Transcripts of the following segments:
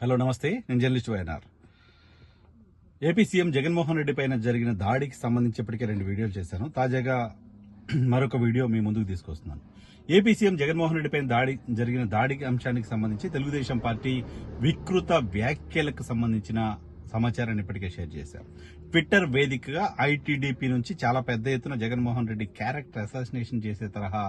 Hello నమస్తే. నేను journalist Y N R. A P C M Jaganmohan Reddy పైన జరిగిన దాడికి సంబంధించి ఇప్పటికే రెండు వీడియోలు చేశాను. తాజాగా మరొక వీడియో మీ ముందుకు తీసుకొస్తున్నాను. ఏపీ సీఎం జగన్మోహన్ రెడ్డి పైన దాడి జరిగిన దాడికి అంశానికి సంబంధించి తెలుగుదేశం పార్టీ వికృత వ్యాఖ్యలకు సంబంధించిన సమాచారాన్ని ఇప్పటికే షేర్ చేశారు. ట్విట్టర్ వేదికగా ఐటీడీపీ నుంచి చాలా పెద్ద ఎత్తున జగన్మోహన్ రెడ్డి క్యారెక్టర్ అసాసినేషన్ చేసే తరహా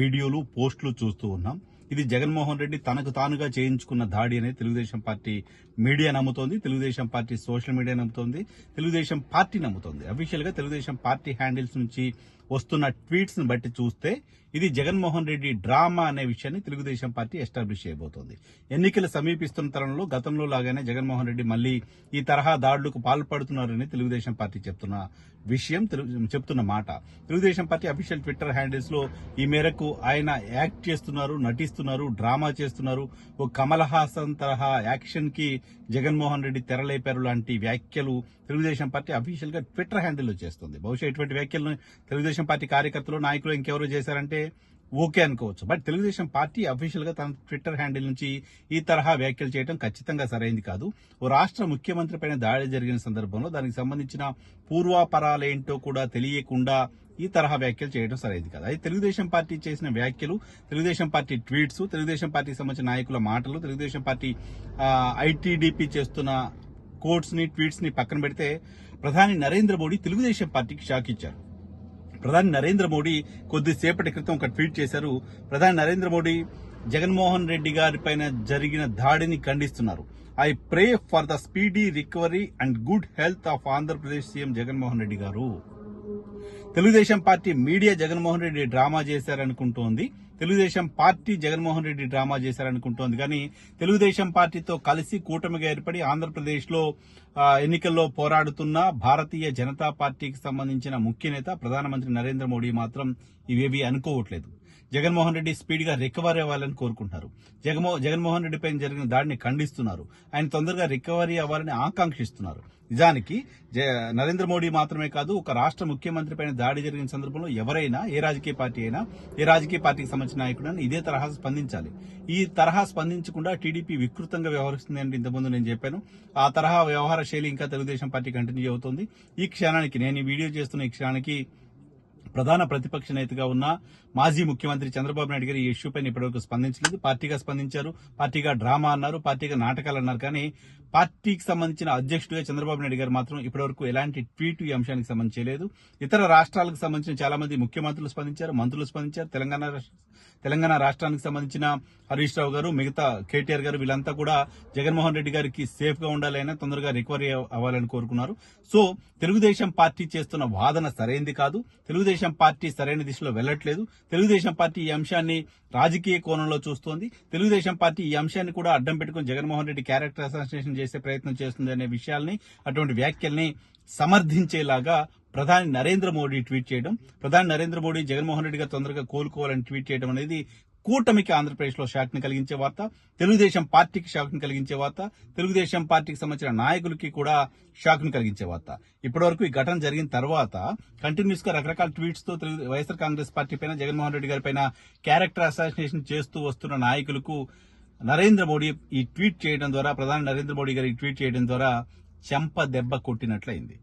వీడియోలు పోస్టులు చూస్తూ ఉన్నాం. ఇది జగన్మోహన్ రెడ్డి తనకు తానుగా చేయించుకున్న దాడి అనేది తెలుగుదేశం పార్టీ మీడియా నమ్ముతోంది తెలుగుదేశం పార్టీ సోషల్ మీడియా నమ్ముతోంది తెలుగుదేశం పార్టీ నమ్ముతోంది. అఫీషియల్గా తెలుగుదేశం పార్టీ హ్యాండిల్స్ నుంచి వస్తున్న ట్వీట్స్ని బట్టి చూస్తే ఇది జగన్మోహన్ రెడ్డి డ్రామా అనే విషయాన్ని తెలుగుదేశం పార్టీ ఎస్టాబ్లిష్ చేయబోతోంది. ఎన్నికలు సమీపిస్తున్న తరంలో గతంలో లాగానే జగన్మోహన్ రెడ్డి మళ్ళీ ఈ తరహా దాడులకు పాల్పడుతున్నారని తెలుగుదేశం పార్టీ చెప్తున్న విషయం చెప్తున్న మాట. తెలుగుదేశం పార్టీ అఫీషియల్ ట్విట్టర్ హ్యాండిల్స్లో ఈ మేరకు ఆయన యాక్ట్ చేస్తున్నారు నటిస్తున్నారు డ్రామా చేస్తున్నారు. ఓ కమల్ హాసన్ తరహా యాక్షన్కి జగన్మోహన్ రెడ్డి తెరలేపారు లాంటి వ్యాఖ్యలు తెలుగుదేశం పార్టీ అఫీషియల్గా ట్విట్టర్ హ్యాండిల్లో చేస్తుంది. బహుశా ఇటువంటి వ్యాఖ్యలను తెలుగుదేశం పార్టీ కార్యకర్తలు నాయకులు ఇంకెవరు చేశారంటే ఓకే అనుకోవచ్చు. బట్ తెలుగుదేశం పార్టీ అఫీషియల్గా తన ట్విట్టర్ హ్యాండిల్ నుంచి ఈ తరహా వ్యాఖ్యలు చేయడం ఖచ్చితంగా సరైంది కాదు. ఓ రాష్ట్ర ముఖ్యమంత్రి పైన దాడి జరిగిన సందర్భంలో దానికి సంబంధించిన పూర్వాపరాలేంటో కూడా తెలియకుండా ఈ తరహా వ్యాఖ్యలు చేయడం సరైనది కాదు. అయితే తెలుగుదేశం పార్టీ చేసిన వ్యాఖ్యలు తెలుగుదేశం పార్టీ ట్వీట్స్ తెలుగుదేశం పార్టీకి సంబంధించిన నాయకుల మాటలు తెలుగుదేశం పార్టీ ఐటీడీపీ చేస్తున్న కోట్స్ని ట్వీట్స్ని పక్కన పెడితే ప్రధాని నరేంద్ర మోడీ తెలుగుదేశం పార్టీకి షాక్ ఇచ్చారు. ప్రధాని నరేంద్ర మోడీ కొద్దిసేపటి క్రితం ఒక ట్వీట్ చేశారు. ప్రధాని నరేంద్ర మోడీ జగన్మోహన్ రెడ్డి గారి పైన జరిగిన దాడిని ఖండిస్తున్నారు. I pray for the speedy recovery and good health of Andhra Pradesh C M Jaganmohan Reddy garu. Telugu Desam party media Jaganmohan Reddy drama చేశారనుకుంటోంది. Telugu Desam party Jaganmohan Reddy drama చేశారనుకుంటోంది. కానీ తెలుగుదేశం పార్టీతో కలిసి కూటమిగా ఏర్పడి ఆంధ్రప్రదేశ్లో ఎన్నికల్లో పోరాడుతున్న భారతీయ జనతా పార్టీకి సంబంధించిన ముఖ్య నేత ప్రధానమంత్రి నరేంద్ర మోడీ మాత్రం ఇవేవి అనుకోవట్లేదు. జగన్మోహన్ రెడ్డి స్పీడ్గా రికవరీ అవ్వాలని కోరుకుంటున్నారు. జగన్మో జగన్మోహన్ రెడ్డి పైన జరిగిన దాడిని ఖండిస్తున్నారు. ఆయన తొందరగా రికవరీ అవ్వాలని ఆకాంక్షిస్తున్నారు. నిజానికి జ- నరేంద్ర మోడీ మాత్రమే కాదు ఒక రాష్ట్ర ముఖ్యమంత్రి పైన దాడి జరిగిన సందర్భంలో ఎవరైనా ఏ రాజకీయ పార్టీ అయినా ఏ రాజకీయ పార్టీకి సంబంధించిన నాయకుడైనా ఇదే తరహా స్పందించాలి. ఈ తరహా స్పందించకుండా టీడీపీ వికృతంగా వ్యవహరిస్తుంది అంటే ఇంతకుముందు నేను చెప్పాను. ఆ తరహా వ్యవహార శైలి ఇంకా తెలుగుదేశం పార్టీ కంటిన్యూ అవుతుంది. ఈ క్షణానికి నేను ఈ వీడియో చేస్తున్న ఈ క్షణానికి ప్రధాన ప్రతిపక్ష నేతగా ఉన్న మాజీ ముఖ్యమంత్రి చంద్రబాబు నాయుడు గారు ఈ ఇష్యూ పైన ఇప్పటివరకు స్పందించలేదు. పార్టీగా స్పందించారు. పార్టీగా డ్రామా అన్నారు. పార్టీగా నాటకాలు అన్నారు. కానీ పార్టీకి సంబంధించిన అధ్యక్షుడిగా చంద్రబాబు నాయుడు గారు మాత్రం ఇప్పటివరకు ఎలాంటి ట్వీట్ ఈ అంశానికి సంబంధించి చేయలేదు ఇతర రాష్ట్రాలకు సంబంధించిన చాలా మంది ముఖ్యమంత్రులు స్పందించారు మంత్రులు స్పందించారు తెలంగాణ రాష్ట్ర- తెలంగాణ రాష్ట్రానికి సంబంధించిన హరీష్ రావు గారు మిగతా కేటీఆర్ గారు వీళ్ళంతా కూడా జగన్మోహన్ రెడ్డి గారికి సేఫ్గా ఉండాలైనా తొందరగా రికవరీ అవ్వాలని కోరుకున్నారు. సో తెలుగుదేశం పార్టీ చేస్తున్న వాదన సరైంది కాదు. తెలుగుదేశం పార్టీ సరైన దిశలో వెళ్ళట్లేదు తెలుగుదేశం పార్టీ ఈ అంశాన్ని రాజకీయ కోణంలో చూస్తోంది. తెలుగుదేశం పార్టీ ఈ అంశాన్ని కూడా అడ్డం పెట్టుకుని జగన్మోహన్ రెడ్డి క్యారెక్టర్ అసోసియేషన్ చేసే ప్రయత్నం చేస్తుంది అనే విషయాల్ని అటువంటి వ్యాఖ్యల్ని సమర్థించేలాగా ప్రధాని నరేంద్ర మోడీ ట్వీట్ చేయడం ప్రధాని నరేంద్ర మోడీ జగన్మోహన్ రెడ్డి గారు తొందరగా కోలుకోవాలని ట్వీట్ చేయడం అనేది కూటమికి ఆంధ్రప్రదేశ్లో షాక్ని కలిగించే వార్త తెలుగుదేశం పార్టీకి షాక్ని కలిగించే వార్త తెలుగుదేశం పార్టీకి సంబంధించిన నాయకులకి కూడా షాక్ని కలిగించే వార్త. ఇప్పటివరకు ఈ ఘటన జరిగిన తర్వాత కంటిన్యూస్గా రకరకాల ట్వీట్స్తో Telugu Y S R Congress party పైన జగన్మోహన్ రెడ్డి గారి పైన క్యారెక్టర్ అసాసినేషన్ చేస్తూ వస్తున్న నాయకులకు నరేంద్ర మోడీ ఈ ట్వీట్ చేయడం ద్వారా ప్రధాని నరేంద్ర మోడీ గారు ఈ ట్వీట్ చేయడం ద్వారా చెంప దెబ్బ కొట్టినట్లయింది.